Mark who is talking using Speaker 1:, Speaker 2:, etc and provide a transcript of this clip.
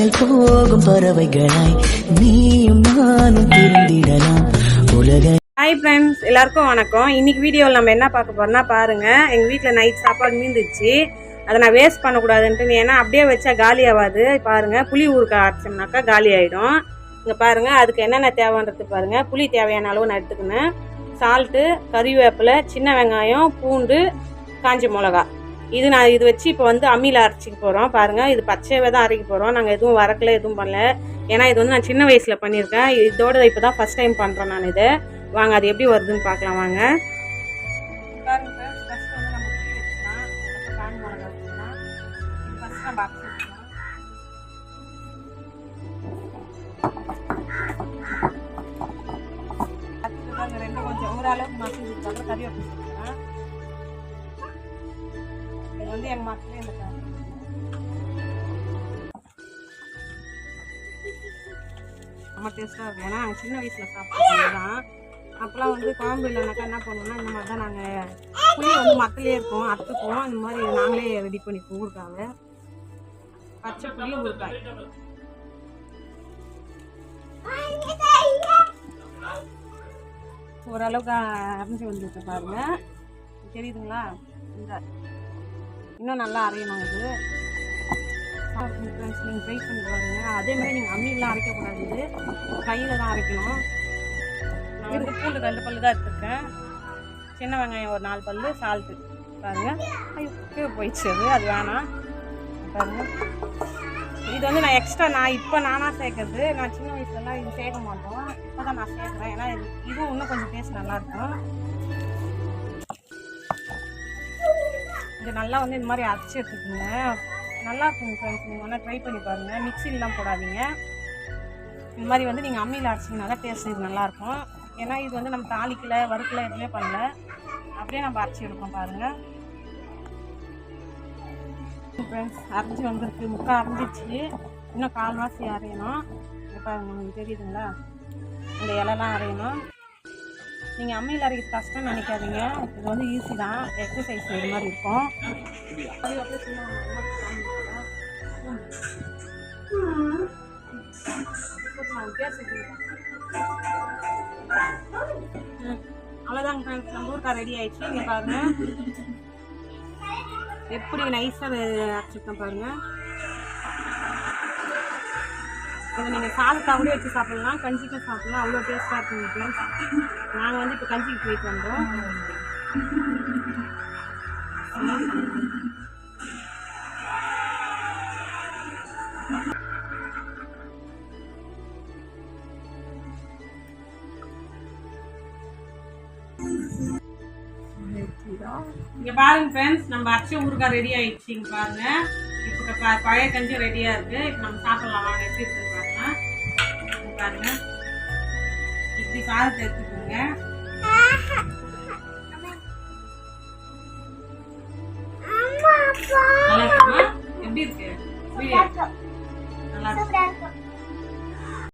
Speaker 1: விண்ணை போகும் பறவைகளாய் நீயும் நானும் திருந்திடலாம் உலக
Speaker 2: ஹாய் ஃப்ரெண்ட்ஸ் எல்லாருக்கும் வணக்கம். இன்னைக்கு வீடியோவில் நம்ம என்ன பார்க்க போறோம்னா பாருங்க எங்கள் வீட்டில் நைட் சாப்பாடு மீந்துச்சு. அதை நான் வேஸ்ட் பண்ணக்கூடாதுன்ட்டு ஏன்னா அப்படியே வச்சா காலி ஆகாது பாருங்க புளி ஊறுக்காய் அரைச்சோம்னாக்கா காலி ஆகிடும் இங்கே பாருங்க அதுக்கு என்னென்ன தேவைன்றது பாருங்க. புளி தேவையான அளவு நான் எடுத்துக்கினேன் சால்ட்டு கறிவேப்பிலை சின்ன வெங்காயம் பூண்டு காஞ்ச மிளகா இது நான் இது வச்சு இப்போ வந்து அம்மியில் அரைச்சிக்க போகிறோம் பாருங்கள் இது பச்சையாக தான் அரைக்க போகிறோம் நாங்கள் எதுவும் வரக்கல எதுவும் பண்ணல. ஏன்னா இது வந்து நான் சின்ன வயசில் பண்ணியிருக்கேன். இதோட இப்போ தான் ஃபஸ்ட் டைம் பண்ணுறேன் நான் இதை. வாங்க அது எப்படி வருதுன்னு பார்க்கலாம் வாங்க. பாருங்க friends, first வந்து நம்ம அது வந்து எங்க மக்களே இந்த காரணம் ரொம்ப டேஸ்ட்டாக இருக்கும் ஏன்னா நாங்கள் சின்ன வயசில் சாப்பிட்டது தான். அப்போலாம் வந்து குழம்பு இல்லைனாக்கா என்ன பண்ணுவோம்னா இந்த மாதிரி தான் நாங்கள் புளி வந்து மரத்துலேயே இருக்கும் அறுத்துக்குவோம் இந்த மாதிரி நாங்களே ரெடி பண்ணிப்போம் ஊறுக்காவை பச்சை புளி ஊறுக்காய் ஓரளவுக்கு அரைஞ்சி வந்துருக்கு பாருங்க. தெரியுதுங்களா? இந்த இன்னும் நல்லா அரையணும் இது. ஃப்ரெண்ட்ஸ் நீங்கள் ட்ரை பண்ணி பாருங்க. அதே மாதிரி நீங்கள் அம்மிலாம் அரைக்கக்கூடாது இது. கையில் தான் அரைக்கணும். நான் வந்து பூண்டு ரெண்டு பல்லு தான் எடுத்துருக்கேன். சின்ன வெங்காயம் ஒரு நாலு பல்லு சால்ட்டு பாருங்க. ஐயோ போயிடுச்சு அது. அது வேணாம். பாருங்க. இது வந்து நான் எக்ஸ்ட்ரா நான் இப்போ நானாக சேர்க்கறது. நான் சின்ன வயசுலலாம் இது சேர்க்க மாட்டோம். இப்போ தான் நான் சேர்க்குறேன். ஏன்னா இது இதுவும் இன்னும் கொஞ்சம் டேஸ்ட் நல்லாயிருக்கும் இது நல்லா வந்து இந்த மாதிரி அரைச்சி எடுத்துக்கோங்க. நல்லா இருக்கும் ஃப்ரெண்ட்ஸ் நீங்கள் வேணால் ட்ரை பண்ணி பாருங்கள் மிக்சிலாம் போடாதீங்க. இந்த மாதிரி வந்து நீங்கள் அம்மியில் அரைச்சிங்கன்னா டேஸ்ட் இது நல்லாயிருக்கும் ஏன்னா இது வந்து நம்ம தாளிக்கல வறுக்கல எதுவுமே பண்ணல. அப்படியே நம்ம அரைச்சி எடுப்போம் பாருங்கள் ஃப்ரெண்ட்ஸ் அரைச்சி வந்திருக்கு. முக்கால் அரைஞ்சிச்சு. இன்னும் கால் மாதம் அரையணும். இப்போ உங்களுக்கு தெரியுதுங்களா? இந்த இலைலாம் அரையணும். நீங்கள் அம்மையில் அரைக்கிறது கஷ்டம்னு நினைக்காதீங்க. இது வந்து ஈஸி தான். எக்ஸசைஸ் இது மாதிரி இருக்கும். அவ்வளோதாங்க ஃப்ரெண்ட்ஸ் நம்ம ஊருக்கா ரெடி ஆயிடுச்சு. நீங்கள் பாருங்கள் எப்படி நைஸாக அரைச்சிருக்கேன் பாருங்கள் இதை நீங்கள் சாதத்தை கூட வச்சு சாப்பிட்லாம். கஞ்சிக்கும் சாப்பிட்லாம். அவ்வளோ டேஸ்ட்டாக இருக்குங்க ஃப்ரெண்ட்ஸ் நாங்கள் வந்து இப்போ கஞ்சிக்கு ட்ரை பண்ணுறோம் இங்க பாருங்க ஃப்ரெண்ட்ஸ் நம்ம அரைச்ச ஊறுகாய் ரெடி ஆயிடுச்சு. இங்க பாருங்க. இப்போ ப- பழைய கஞ்சி ரெடியா இருக்கு. இப்போ நம்ம சாப்பிடலாம். வாங்க எப்படி பாருங்க. இப்படி சாதத்தை எடுத்துக்கோங்க நல்லா இருக்குமா? எப்படி இருக்கு? நல்லா இருக்கு.